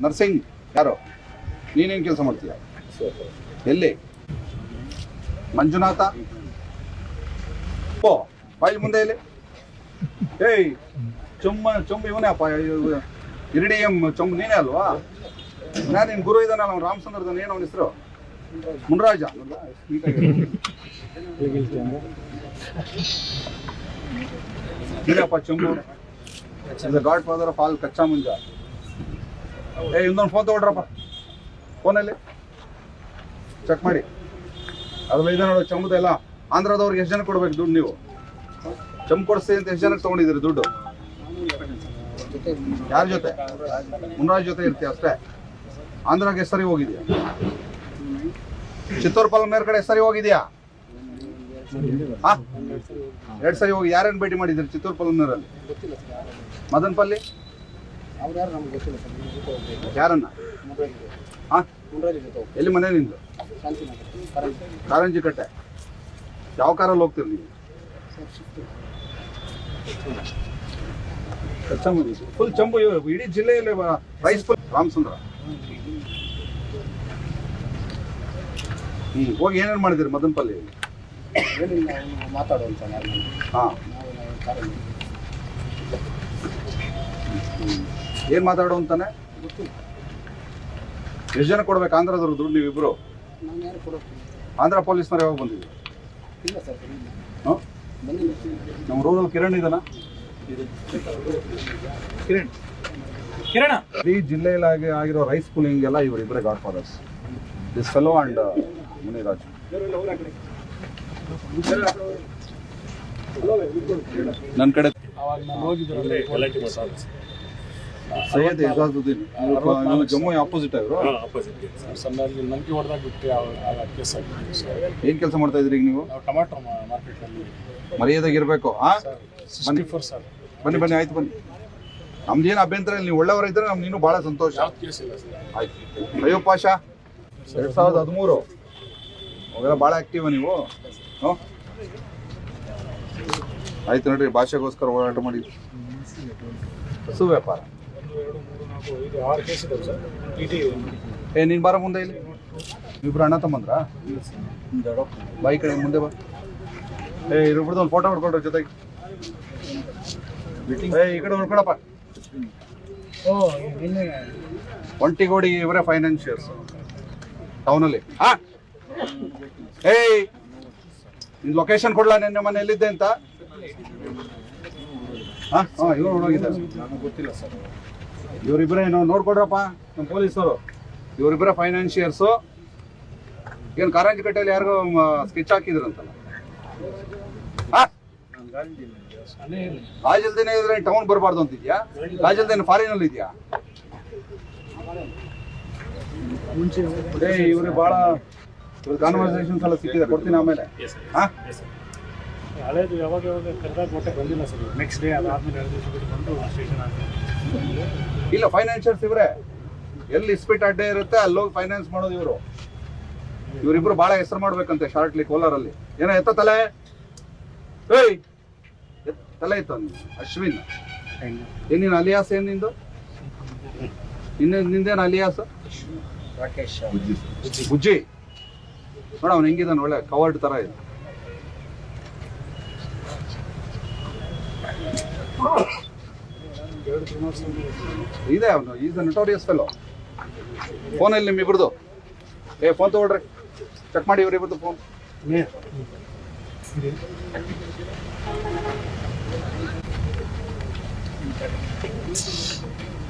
Nursing, ಯಾರು? ನೀನೇನು ಕೆಲಸ ಮಾಡ್ತೀಯ? ಎಲ್ಲಿ? ಮಂಜುನಾಥ? ಓ, ಬಾಯಿ ಮುಂದೆ ಇಲ್ಲಿ ಏಯ್, ಚುಮ್ಮ, ಚುಂಬ ಇವನೇ ಅಪ್ಪ ಇವ- ಇರಿಡಿಯಂ ಚೊಂಬು ನೀನೇ ಅಲ್ವಾ? ನಾನು ನಿನ್ ಗುರು ಇದ್ದಾನಲ್ಲ ಅವ್ನು ರಾಮಚಂದ್ರದನ್ ಏನು ಅವನ ಹೆಸರು? ಮುನ್ರಾಜ. ನೀನಪ್ಪ ಚೊಂಬು. ಗಾಡ್ ಫಾದರ್ ಆಫ್ ಆಲ್ ಕಚ್ಚಾ ಮುಂಜ ಏ, ಇನ್ನೊಂದು ಫೋನ್ ತಗೊಳ್ರಪ್ಪ ಫೋನಲ್ಲಿ ಚೆಕ್ ಮಾಡಿ. ಅದ್ರಲ್ಲಿ ಇದೆ ನೋಡು ಎಲ್ಲ. ಆಂಧ್ರದವ್ರಿಗೆ ಎಷ್ಟು ಜನ ಕೊಡ್ಬೇಕು ದುಡ್ಡು ನೀವು? ಚಮ್ ಕೊಡಿಸ್ತೀವಿ ಅಂತ ಎಷ್ಟು ಜನಕ್ಕೆ ತೊಗೊಂಡಿದ್ದೀರಿ ದುಡ್ಡು? ಯಾರ ಜೊತೆ? ಮುನ್ರಾಜ್ ಜೊತೆ ಇರ್ತೀಯ ಅಷ್ಟೇ. ಆಂಧ್ರಾಗೆ ಎಷ್ಟು ಸರಿ ಹೋಗಿದ್ಯಾ? ಚಿತ್ತೂರು ಪಲ್ಮೇರ್ ಕಡೆ ಎಷ್ಟು ಸರಿ ಹೋಗಿದ್ಯಾ? ಎರಡು ಸರಿ ಹೋಗಿ ಯಾರೇನು ಭೇಟಿ ಮಾಡಿದ್ದೀರಿ ಚಿತ್ತೂರು ಪಲ್ಮೇರಲ್ಲಿ ಗೊತ್ತಿಲ್ಲ ಸರ್ ಮದನ್ ಪಲ್ಲಿ ಅವ್ರು ಯಾರು ನಮ್ಗೆ ಗೊತ್ತಿಲ್ಲ ಸರ್ ನಿಮ್ಮ ಜೊತೆ ಹೋಗ್ಬೇಕು. ಯಾರನ್ನ? ಜೊತೆ ಹಾ ಮುನ್ರಾಜ್ ಜೊತೆ ಹೋಗ್ಬೇಕು ಎಲ್ಲಿ ಮನೆ ನಿಂದು? ಶಾಂತಿನಗರ ಕರೆಂಟ್ ಕಾರಂಜಿ. ಕಟ್ಟೆ. ಯಾವ ಕಾರಲ್ಲಿ ಹೋಗ್ತೀರಿ ನೀವು? Sir shift. ಕಚ್ಚಂಬುದಿ ಫುಲ್ ಚಂಬು ಇಡೀ ಜಿಲ್ಲೆಯಲ್ಲಿ ರೈಸ್ ಫುಲ್ ರಾಮಚಂದ್ರ. ಹ್ಮ್ ಹೋಗಿ ಏನೇನು ಮಾಡಿದಿರಿ ಮದನಪಲ್ಲಿ? ಏನಿಲ್ಲ ಮಾತಾಡುವಂತ ಹಾ. ನಾವು ನಾವು ಕಾರಲ್ಲಿ ಏನ್ ಮಾತಾಡು ಅಂತಾನೆ? ಎಷ್ಟು ಜನ ಕೊಡ್ಬೇಕು ಆಂಧ್ರದವ್ರು ದುಡ್ಡು ನೀವಿಬ್ರು? ಇಬ್ರು ಆಂಧ್ರ ಪೊಲೀಸ್ನವ್ರು ಯಾವಾಗ ಬಂದಿದ್ರು ಇಲ್ಲ ಸರ್ ಬಂದಿಲ್ಲ. ಹಾ? ನಮ್ಮ ರೂರಲ್ ಕಿರಣ್ ಇದನ? ಕಿರಣ್. ಕಿರಣ. ಇಡೀ ಜಿಲ್ಲೆಯಲ್ಲಿ ಆಗಿರೋ ರೈಸ್ ಪುಲಿಂಗ್ ಎಲ್ಲ ಇವರು ಇಬ್ಬರೇ godfathers this fellow and Muniraj. ನನ್ನ ಕಡೆ ಅವಾಗ ನಾನು ಹೋಗಿದ್ದೆ. ಸೈಯದ್ ಇಜಾಜುದ್ದೀನ್ ಇವ್ರು ಜಮ್ಮು ಆಪೋಸಿಟ್ ಇವರು? ಸಣ್ಣ ಅಲ್ಲಿ ನಂಬಿಕೆ ಹೊಡೆದಾಗ ಬಿಟ್ಟು ಆಗ ಕೇಸ್ ಏನ್ ಕೆಲಸ ಮಾಡ್ತಾ ಇದ್ರಿ ಈಗ ನೀವು? ನಾವು ಟೊಮಾಟೊ ಮಾರ್ಕೆಟಲ್ಲಿ ಮರ್ಯಾದಾಗ ಇರಬೇಕು ಆ? Sixty four sir. ಬನ್ನಿ ಬನ್ನಿ ಆಯ್ತು ಬನ್ನಿ. ನಮ್ದೇನು ಅಭ್ಯಂತರ ಇಲ್ಲ ನೀವು ಒಳ್ಳೆಯವರ ಇದ್ರೆ ನಮ್ಗೆ ಇನ್ನೂ ಭಾಳ ಸಂತೋಷ. ಕೇಸ್ ಇಲ್ಲ ಸರ್. ಆಯ್ತು. ಅಯ್ಯೋ ಪಾಷಾ. ಎರಡ್ ಸಾವಿರದ ಹದಿಮೂರು. ಅವೆಲ್ಲ ಭಾಳ ಆಕ್ಟಿವ್ ನೀವು. ಆಯ್ತು ನೋಡ್ರಿ ಭಾಷೆಗೋಸ್ಕರ ಹೋರಾಟ ಮಾಡಿ. ಹಸು ಏ, ನೀನ್ ಬಾರ ಮುಂದೆ ಇಲ್ಲಿ. ಇಬ್ರು ಅಣ್ಣ ತಮ್ಮಂದ್ರ? ಬಾಯಿ ಕಡೆ ಮುಂದೆ ಬಾ. ಏ ಇರ್ಬಿಡ್ದು ಒಂದು ಫೋಟೋ ಹೊಡ್ಕೊಳ್ರಿ ಜೊತೆಗೆ. ಏ, ಈ ಕಡೆ ಹೊಡ್ಕೊಳಪ್ಪ ಓ ಒಂಟಿಗೋಡಿ ಇವರೇ ಫೈನಾನ್ಷಿಯರ್ಸ್ ಟೌನಲ್ಲಿ ಹಾ? ಏಯ್ ನಿನ್ ಲೊಕೇಶನ್ ಕೊಡ್ಲಾ ನಿನ್ನೆ ಮನೆ ಎಲ್ಲಿದ್ದೆ ಅಂತ? ಹಾ? ಹಾ, ಇವ್ರು ಹೋಗಿದ್ದಾರೆ ನನಗೆ ಗೊತ್ತಿಲ್ಲ ಸರ್. ಇವರಿಬ್ಬರೇ ಏನೋ ನೋಡ್ಕೊಡ್ರಪ್ಪ? ನಮ್ಮ ಪೊಲೀಸರು. ಇವರಿಬ್ಬರೇ ಫೈನಾನ್ಷಿಯರ್ಸು ಏನು ಕಾರಂಜಿ ಕಟ್ಟೆಯಲ್ಲಿ ಯಾರಿಗೋ ಸ್ಕೆಚ್ ಹಾಕಿದ್ರಂತಲ್ಲ. ಗಾಜಲ್ದೇನೆ ಇದ್ರೆ ಟೌನ್ ಬರಬಾರ್ದು ಅಂತಿದ್ಯಾ? ಫಾರಿನ್ ಅಲ್ಲಿ ಇದೆಯಾ? ಇವ್ರಿಗೆ ಬಹಳ ಇವ್ರ ಕಾನ್ವರ್ಸೇಷನ್ಸ್ ಎಲ್ಲ ಸಿಕ್ಕಿದೆ ಕೊಡ್ತೀನಿ ಆಮೇಲೆ. ಹಾ ಹಳೇದು ಯಾವಾಗ ಯಾವಾಗ ಕರೆದಾಗ ಮೊಟ್ಟೆ ಬಂದಿಲ್ಲ ಸರ್. ನೆಕ್ಸ್ಟ್ ಡೇ ಅದಾದ್ಮೇಲೆ ಎರಡು ದಿವಸ ಬಿಟ್ಟು ಬಂದು ಸ್ಟೇಷನ್ ಆಗ್ತದೆ ಇಲ್ಲ ಫೈನಾನ್ಷಿಯಲ್ಸ್ ಇವರೇ. ಎಲ್ಲಿ ಇಸ್ಪಿಟ್ ಅಡ್ಡೆ ಇರುತ್ತೆ ಅಲ್ಲೋಗಿ ಫೈನಾನ್ಸ್ ಮಾಡೋದು ಇವರು. ಇವರಿಬ್ರು ಬಹಳ ಹೆಸರು ಮಾಡ್ಬೇಕಂತೆ ಶಾರ್ಟ್ಲಿ ಕೋಲಾರಲ್ಲಿ. ಏನೋ ಎತ್ತ ತಲೆ? ಏಯ್! ತಲೆ ಇತ್ತು. ಅಶ್ವಿನ್. ಏನಿನ ಅಲಿಯಾಸ್ ಏನ್ ನಿಂದು? ನಿನ್ನ ನಿಂದೇನು ಅಲಿಯಾಸ್? ರಾಕೇಶ್. ಬುಜ್ಜಿ. ನೋಡ ಅವ್ನು ಹೆಂಗಿದಾನೆ ಒಳ್ಳೆ ಕವರ್ಡ್ ತರ ಇದೆ ಎರಡು ದಿನ ಇದೆ ಅವನು. ಈಸ್ ದ ನಟೋರಿಯಸ್ ಫೆಲೋ ಫೋನಲ್ಲಿ ಇಬ್ರದು ಏ ಫೋನ್ ತಗೊಳ್ರಿ. ಚೆಕ್ ಮಾಡಿ ಫೋನ್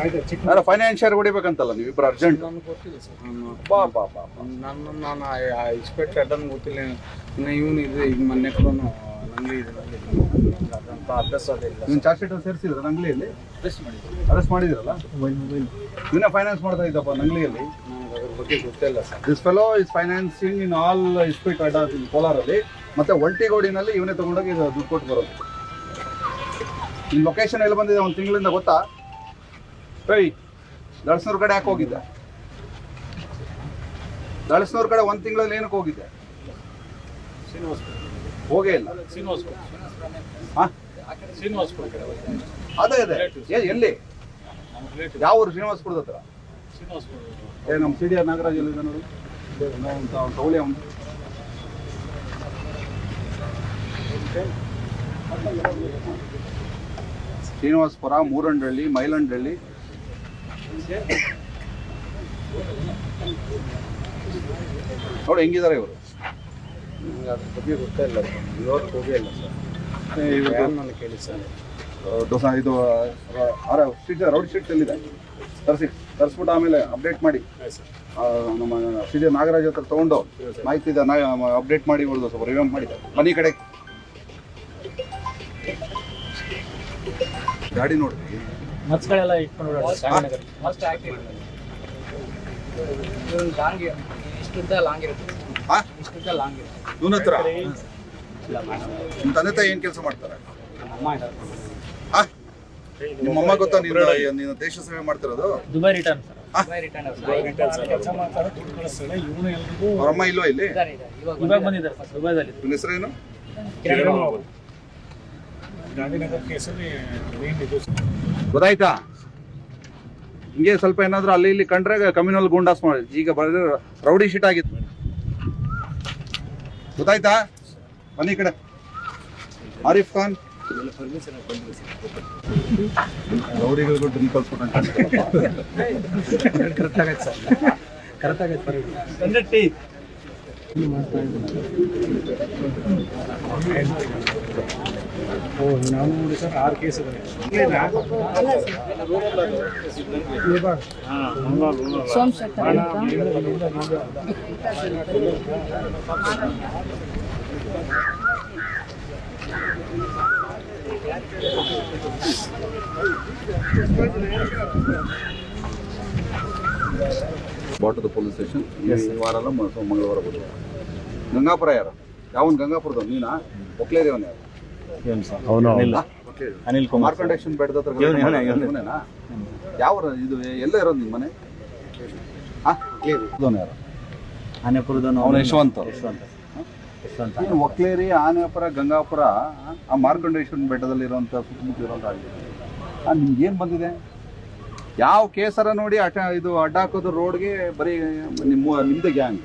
ಆಯ್ತು ಚಿಕ್ಕ ಯಾರೋ ಫೈನಾನ್ಷಿಯರ್ ಹೊಡಿಬೇಕಂತಲ್ಲ ಅರ್ಜೆಂಟ್ ನನಗೆ ಗೊತ್ತಿಲ್ಲ ಸರ್. ಬಾ ಬಾ ಬಾ. ನಾನು ನಾನು ಇನ್ಸ್ಪೆಕ್ಟರ್ ಗೊತ್ತಿಲ್ಲ. ಇವನು ಇದೆ ಈಗ ಮೊನ್ನೆ ಕೂಡ ನಂಗೆ ಇದೆ. ಅಭ್ಯಾಸ ಅದಿಲ್ಲ ನೀನು ಚಾರ್ಜ್ ಶೀಟ್ ಸೇರಿಸಿದ್ರ? ನಂಗ್ಲಿಯಲ್ಲಿ ಅರೆಸ್ಟ್ ಮಾಡಿದ್ರು. ಅರೆಸ್ಟ್ ಮಾಡಿದಿರಲ್ಲ ಮೊಬೈಲ್ ಮೊಬೈಲ್ ಇವನೇ ಫೈನಾನ್ಸ್ ಮಾಡ್ತಾ ಇದ್ದಪ್ಪ ನಂಗ್ಲಿಯಲ್ಲಿ ನನಗೆ ಅದ್ರ ಬಗ್ಗೆ ಗೊತ್ತಿಲ್ಲ sir this fellow is financing in all ಇಸ್ಪೀಟ್ ಅಡ್ಡ ಇನ್ ಕೋಲಾರಲ್ಲಿ ಮತ್ತೆ ಒಲ್ಟಿಗೋಡಿನಲ್ಲಿ ಇವನೇ ತಗೊಂಡೋಗಿ ಇದು ದುಡ್ಡು ಕೊಟ್ಟು ಬರೋದು. ನಿಮ್ಮ ಲೊಕೇಶನ್ ಎಲ್ಲಿ ಬಂದಿದೆ ಒಂದು ತಿಂಗಳಿಂದ ಗೊತ್ತಾ? ಏಯ್ ದಳಸ್ನೂರ್ ಕಡೆ ಯಾಕೆ ಹೋಗಿದ್ದೆ? ದಳಸ್ನೂರ್ ಕಡೆ ಒಂದು ತಿಂಗಳಲ್ಲಿ ಏನಕ್ಕೆ ಹೋಗಿದ್ದೆ? ಹೋಗೇ ಇಲ್ಲ. ಹಾ ಶ್ರೀನಿವಾಸ್ಪುರ ಕಡೆ ಅದೇ ಅದೇ. ಏ- ಎಲ್ಲಿ? ಯಾವ ಊರು? ಶ್ರೀನಿವಾಸಪುರದ ಹತ್ರ? ಏ ನಮ್ಮ ಸಿ ಡಿ ಆರ್ ನಾಗರಾಜ್ ಎಲ್ಲಿದೆ ನೋಡಿ? ಅಂತ ತಗೊಳ್ಳಿ ಅವನು. ಶ್ರೀನಿವಾಸಪುರ ಮೂರಂಡಳ್ಳಿ ಮೈಲಂಡಳ್ಳಿ ನೋಡಿ ಹೆಂಗಿದ್ದಾರೆ ಇವರು? ನನಗೆ ಅದ್ರ ಬಗ್ಗೆ ಗೊತ್ತೇ ಇಲ್ಲ. ಸರ್ ಇವತ್ತು ಹೋಗೇ ಇಲ್ಲ ಸರ್. ಕೇಳಿ ಸರ್. ದೋಸ ಇದು ಅರ ಶೀಟ್ ರೌಡ್ ಶೀಟ್ ಎಲ್ಲಿದೆ ತರಿಸಿ ತರಿಸ್ಬಿಟ್ಟು ಆಮೇಲೆ ಅಪ್ಡೇಟ್ ಮಾಡಿ. ಆ, ನಮ್ಮ ಶ್ರೀ ನಾಗರಾಜ್ ಹತ್ರ ತೊಗೊಂಡು ಮಾಹಿತಿ ಇದೆ ಅಪ್ಡೇಟ್ ಮಾಡಿ ಸ್ವಲ್ಪ ರಿವ್ಯೂ ಮಾಡಿ. ಮನೆ ಕಡೆ. ಗಾಡಿ ನೋಡಿ. ಮತ್ಸ್ಗಳೆಲ್ಲ ಇಟ್ಕೊಂಡು ಲಾಂಗ್ ಇಷ್ಟುದ್ದ ಲಾಂಗ್ ಇರುತ್ತೆ. ಹಾ ಇಷ್ಟುದ್ದ ಲಾಂಗ್ ಇರುತ್ತೆ. ಇವನ ಹತ್ರ? ನಿಮ್ಮ ತಂದೆ ತಾಯಿ ಏನು ಕೆಲಸ ಮಾಡ್ತಾರೆ? ನಿಮ್ಮ ಅಮ್ಮ ಗೊತ್ತಾ ನೀನು ನೀನು ದೇಶ ಸೇವೆ ಮಾಡ್ತಿರೋದು? ದುಬೈ ರಿಟರ್ನ್ ಎಲ್ರಿಗೂ ಇಲ್ವಾ ಇಲ್ಲಿ? ಇವಾಗ ಬಂದಿದ್ದಾರೆ. ಸರ್ ದುಬೈದಲ್ಲಿ ಹೆಸರೇನು ಇದು ಗೊತ್ತಾಯ್ತಾ? ಹಿಂಗೆ ಸ್ವಲ್ಪ ಏನಾದ್ರು ಅಲ್ಲಿ ಇಲ್ಲಿ ಕಂಡ್ರೆ ಕಮ್ಯುನಲ್ ಗುಂಡಾಸ್ ಮಾಡಿ. ಈಗ ಬರೆದ್ರೆ ರೌಡಿ ಶೀಟ್ ಆಗಿತ್ತು. ಗೊತ್ತಾಯ್ತಾ? ಬನ್ನಿ ಈ ಕಡೆ. ಆರಿಫ್ ಖಾನ್. ರೌಡಿಗಳಿಗೂ ಡ್ರಿಂಕ್ ಕಲ್ಸ್ಬಿಟ್ಟು ಕರೆಕ್ಟ್ ಆಗೈತೆ ಸರ್. ಕರೆಕ್ಟ್ ಆಗೈತೆ ಟೀ. ಓ ನಾನು ನೋಡಿ ಸರ್ ಆರು ಕೇಸ್ ಇದೆ ಸೋಮಶೇಖರ್ ಬಾಟದ ಪೊಲೀಸ್ ಸ್ಟೇಷನ್ ಈ ವಾರ ಅಲ್ಲ ಮ- ಸೊ ಮಂಗಳವಾರ ಬುಧವಾರ ಗಂಗಾಪುರ ಯಾರು? ಯಾವ ಗಂಗಾಪುರದ ನೀನಾ? ಒಕ್ಲೇದೇವನ್ ಯಾರು? ಅವನು? ಒಕ್ಲೇರಿ. ಅನಿಲ್. ಕುಮಾರ್ ಮಾರ್ಕಂಡೇಶನ್ ಬೆಟ್ಟದ ಹತ್ರ ಇವ್ನು, ಇವ್ನು, ಇವ್ನು. ಇವನೇನಾ? ಯಾವ ಇದು ಎಲ್ಲ ಇರೋದು ನಿಮ್ಮ ಮನೆ? ಯಾರು? ಆನೆಪುರದವನು ಅವನು ಯಶವಂತ್. ಯಶವಂತ. ಯಶವಂತ. ಏನು ಒಕ್ಲೇರಿ ಆನೆಪುರ ಗಂಗಾಪುರ ಆ ಮಾರ್ಕಂಡೇಶ್ವರ ಬೆಟ್ಟದಲ್ಲಿರುವಂಥ ಸುತ್ತಮುತ್ತ ಇರೋದಾಗಿದೆ ಆ ನಿಮ್ಗೆ ಏನ್ ಬಂದಿದೆ? ಯಾವ ಕೇಸರ ನೋಡಿ ಅಟ ಇದು ಅಡ್ಡ ಹಾಕೋದು ರೋಡ್ಗೆ ಬರೀ ನಿಮ್ಮ ನಿಮ್ದು ಗ್ಯಾಂಗ್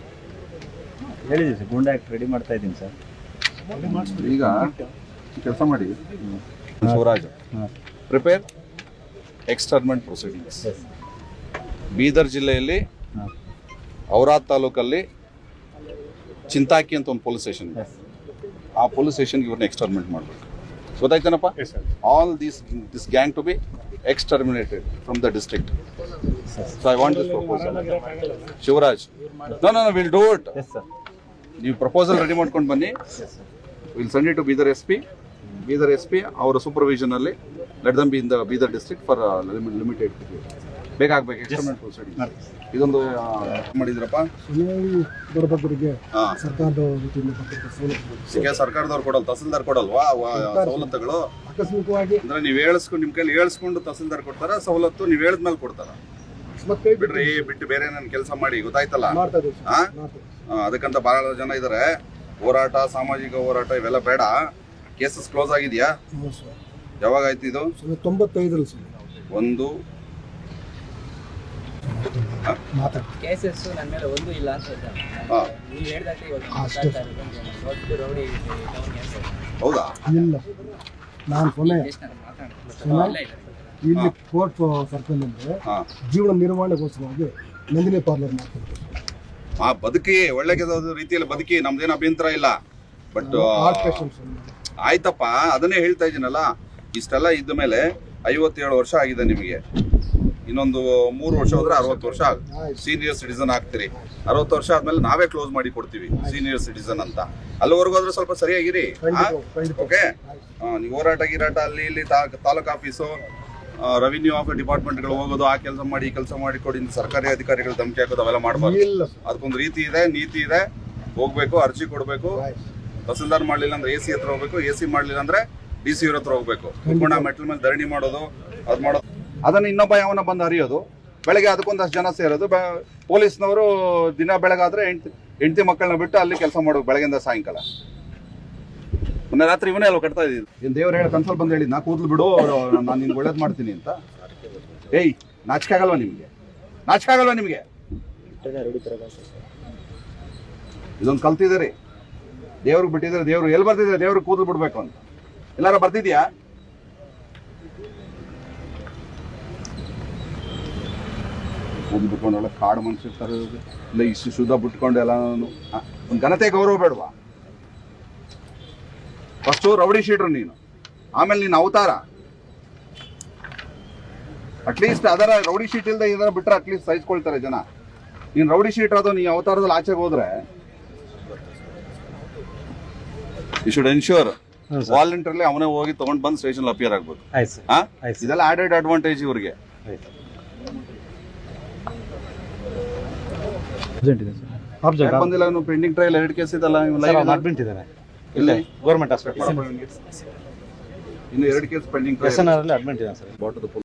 ಹೇಳಿದ್ರಿ ಸರ್ ಗುಂಡ ಆಕ್ಟ್ ರೆಡಿ ಮಾಡ್ತಾ ಇದ್ದೀನಿ ಸರ್. ಈಗ ಕೆಲಸ ಮಾಡಿ. Swaraj prepare externment proceedings Bidar ಜಿಲ್ಲೆಯಲ್ಲಿ ಔರಾದ್ ತಾಲೂಕಲ್ಲಿ ಚಿಂತಾಕಿ ಅಂತ ಒಂದು ಪೊಲೀಸ್ ಸ್ಟೇಷನ್ ಇದೆ. ಆ ಪೊಲೀಸ್ ಸ್ಟೇಷನ್ಗೆ ಇವ್ರನ್ನ ಎಕ್ಸ್ಟರ್ಮೆಂಟ್ ಮಾಡಬೇಕು. ಗೊತ್ತಾಯ್ತೇನಪ್ಪ? All this this gang to be exterminated from the district so I want this proposal Shivraj no no will do it ನೀವು ಪ್ರಪೋಸಲ್ ರೆಡಿ ಮಾಡ್ಕೊಂಡು ಬನ್ನಿ. Will send it to Bidar S P Bidar S P ಅವರ supervision ಅಲ್ಲಿ let them be in the Bidar district for limited externment proceeding ಇದೊಂದು ಆ, ಮಾಡಿದ್ರಪ್ಪ? ಹಾ ಸರ್ಕಾರದ ವತಿಯಿಂದ ಸೌಲಭ್ಯಗಳು ಸರ್ಕಾರದವ್ರು ಕೊಡಲ್ ತಹಸೀಲ್ದಾರ್ ಕೊಡಲ್ವಾ ಸವಲತ್ತುಗಳು? ಆಕಸ್ಮಿಕವಾಗಿ ಅಂದ್ರೆ ನೀವು ಹೇಳಿಸ್ಕೊಂಡು ನಿಮ್ಮ ಕೈಲಿ ಹೇಳಿಸ್ಕೊಂಡು ತಹಸೀಲ್ದಾರ್ ಕೊಡ್ತಾರ? ಸವಲತ್ತು ನೀವ್ ಹೇಳದ್ ಮೇಲೆ ಕೊಡ್ತಾರ ಕೈ ಬಿಡ್ರಿ ಬಿಟ್ಟು ಬೇರೆ ನನ್ ಕೆಲಸ ಮಾಡಿ ಗೊತ್ತಾಯ್ತಲ್ಲ? ಮಾಡ್ತಾ ಇದ್ದೀವಿ ಸರ್. ಆ? ಮಾಡ್ತಾ ಇದ್ದೀವಿ. ಆ, ಅದಕ್ಕಂತ ಬಹಳ ಜನ ಇದಾರೆ. ಹೋರಾಟ ಸಾಮಾಜಿಕ ಹೋರಾಟ ಇವೆಲ್ಲ ಬೇಡ. ಕೇಸಸ್ ಕ್ಲೋಸ್ ಆಗಿದ್ಯಾ? ಸರ್. ಯಾವಾಗ ಆಯ್ತು ಇದು? ಸುಮಾರು ತೊಂಬತ್ತೈದರಲ್ಲಿ ಸರ್. ಒಂದು ಮಾತಾಡಿ. ಕೇಸಸ್ ನನ್ನ ಮೇಲೆ ಒಂದು ಇಲ್ಲ ಅಂತ ಹೇಳ್ತಾರೆ. ನೀವು ಹೇಳ್ದಾಗ ರೌಡಿ ಹೌದಾ? ಇಲ್ಲ. ನಾನು ಕೊನೆ ಕೋರ್ಟ್ ಸರ್ಕಲ್ ಅಂದ್ರೆ ಜೀವನ ನಿರ್ವಹಣೆಗೋಸ್ಕರವಾಗಿ ನಂದಿನಿ ಪಾರ್ಲರ್ ಮಾಡ್ತಿದ್ದೆ ಆ ಬದುಕಿ ಒಳ್ಳೆ ರೀತಿಯಲ್ಲಿ ಬದುಕಿ ನಮ್ದೇನು ಅಭ್ಯಂತರ ಇಲ್ಲ. ಬಟ್ ಆಯ್ತಪ್ಪ ಅದನ್ನೇ ಹೇಳ್ತಾ ಇದ್ದೀನಲ್ಲ ಇಷ್ಟೆಲ್ಲ ಇದ್ದ ಮೇಲೆ ಐವತ್ತೇಳು ವರ್ಷ ಆಗಿದೆ ನಿಮಗೆ. ಇನ್ನೊಂದು ಮೂರು ವರ್ಷ ಹೋದ್ರೆ ಅರವತ್ತು ವರ್ಷ ಆಗುತ್ತೆ. ಸೀನಿಯರ್ ಸಿಟಿಸನ್ ಆಗ್ತೀರಿ. ಅರವತ್ತು ವರ್ಷ ಆದ್ಮೇಲೆ ನಾವೇ ಕ್ಲೋಸ್ ಮಾಡಿ ಕೊಡ್ತೀವಿ ಸೀನಿಯರ್ ಸಿಟಿಸನ್ ಅಂತ. ಅಲ್ಲಿವರೆಗೂ ಆದ್ರೆ ಸ್ವಲ್ಪ ಸರಿಯಾಗಿರಿ. ಓಕೆ ನೀವು ಹೋರಾಟ ಗಿರಾಟ ಅಲ್ಲಿ ಇಲ್ಲಿ ತಾಲೂಕ್ ಆಫೀಸು ರೆವಿನ್ಯೂ ಆಫ್ ಡಿಪಾರ್ಟ್ಮೆಂಟ್ಗಳು ಹೋಗೋದು ಆ ಕೆಲಸ ಮಾಡಿ ಈ ಕೆಲಸ ಮಾಡಿ ಕೊಡಿ ಸರ್ಕಾರಿ ಅಧಿಕಾರಿಗಳು ಧಮಕಿ ಹಾಕೋದು ಅವೆಲ್ಲ ಮಾಡಬಾರ್ದು. ಅದಕ್ಕೊಂದು ರೀತಿ ಇದೆ ನೀತಿ ಇದೆ. ಹೋಗ್ಬೇಕು ಅರ್ಜಿ ಕೊಡಬೇಕು. ತಹಸೀಲ್ದಾರ್ ಮಾಡ್ಲಿಲ್ಲ ಅಂದ್ರೆ ಎ ಸಿ ಹತ್ರ ಹೋಗ್ಬೇಕು ಎ ಸಿ ಮಾಡ್ಲಿಲ್ಲ ಅಂದ್ರೆ ಡಿ ಸಿ ಹತ್ರ ಹೋಗ್ಬೇಕು. ಮೆಟ್ಲ ಮೇಲೆ ಧರಣಿ ಮಾಡೋದು ಅದ್ ಮಾಡೋದು. ಅದನ್ನ ಇನ್ನೊಬ್ಬ ಯಾವನ ಬಂದು ಹರಿಯೋದು ಬೆಳಗ್ಗೆ ಅದಕ್ಕೊಂದಷ್ಟು ಜನ ಸೇರೋದು. ಪೊಲೀಸ್ನವರು ದಿನ ಬೆಳಗಾದ್ರೆ ಹೆಂಡ್ತಿ, ಹೆಂಡತಿ ಮಕ್ಕಳನ್ನ ಬಿಟ್ಟು ಅಲ್ಲಿ ಕೆಲಸ ಮಾಡೋದು ಬೆಳಗ್ಗೆಯಿಂದ ಸಾಯಂಕಾಲ. ಮೊನ್ನೆ ರಾತ್ರಿ ಇವನೇ ಅಲ್ವ ಕಟ್ತಾ ಇದ್ದೀವಿ ಏನ್ ದೇವ್ರು ಹೇಳಿ ಕನ್ಸಲ್ ಬಂದು ಹೇಳಿ ನಾ ಕೂದಲು ಬಿಡು ನಾನು ನಿನ್ಗೆ ಒಳ್ಳೇದು ಮಾಡ್ತೀನಿ ಅಂತ. ಏಯ್, ನಾಚಿಕೆ ಆಗಲ್ವಾ ನಿಮಗೆ? ನಾಚಿಕೆ ಆಗಲ್ವಾ ನಿಮಗೆ? ಇದೊಂದು ಕಲ್ತಿದ್ದೀರಿ. ದೇವ್ರಿಗೆ ಬಿಟ್ಟಿದ್ದಾರೆ ದೇವ್ರು ಎಲ್ಲಿ ಬರ್ತಿದ್ರೆ? ದೇವ್ರಿಗೆ ಕೂದಲು ಬಿಡ್ಬೇಕು ಅಂತ. ಎಲ್ಲಾರು ಬರ್ತಿದ್ಯಾ ಕೂದಲು ಬಿಟ್ಕೊಂಡು ಒಳ್ಳೆ ಕಾಡು ಮನುಷ್ಯರ್ತಾರೆ ಇಲ್ಲ ಇಷ್ಟು ಶುದ್ಧ ಬಿಟ್ಕೊಂಡು ಎಲ್ಲ ಒಂದು ಘನತೆ ಗೌರವ ಬೇಡವಾ? ಫಸ್ಟು ರೌಡಿ ಶೀಟ್ರು ನೀನು. ಆಮೇಲೆ ನೀನು ಅವತಾರ. ಅಟ್ಲೀಸ್ಟ್ ಅದರ ರೌಡಿ ಶೀಟ್ ಇಲ್ಲದೆ ಇದರ ಬಿಟ್ರೆ ಅಟ್ಲೀಸ್ಟ್ ಸಹಿಸ್ಕೊಳ್ತಾರೆ ಜನ. ನೀನು ರೌಡಿ ಶೀಟ್ ಅದು ನೀ ಅವತಾರದಲ್ಲಿ ಆಚೆಗೆ ಹೋದ್ರೆ ಯು ಶುಡ್ ಸರ್. ವಾಲಂಟಿಯರ್ಲಿ ಅವನೇ ಹೋಗಿ ತಗೊಂಡ್ ಬಂದು ಸ್ಟೇಷನ್ ಅಪಿಯರ್ ಆಗ್ಬೋದು. ಇದೆಲ್ಲ ಆಡೆಡ್ ಅಡ್ವಾಂಟೇಜ್ ಇವ್ರಿಗೆ. ಅರ್ಜೆಂಟ್ ಇದೆ ಸರ್. ಯಾಕ್ ಬಂದಿಲ್ಲ? ಪೆಂಡಿಂಗ್ ಟ್ರಯಲ್ ಎರಡು ಕೇಸ್ ಇದಲ್ಲ ಅಡ್ಮಿಟ್ ಇದ್ದಾರೆ. ಇಲ್ಲೇ ಗೌರ್ಮೆಂಟ್ ಹಾಸ್ಪಿಟಲ್ ಇನ್ನು ಎರಡು case pending S N R ಅಲ್ಲಿ ಅಡ್ಮಿಟ್ ಇದೆ ಸರ್ ಬಾಟದ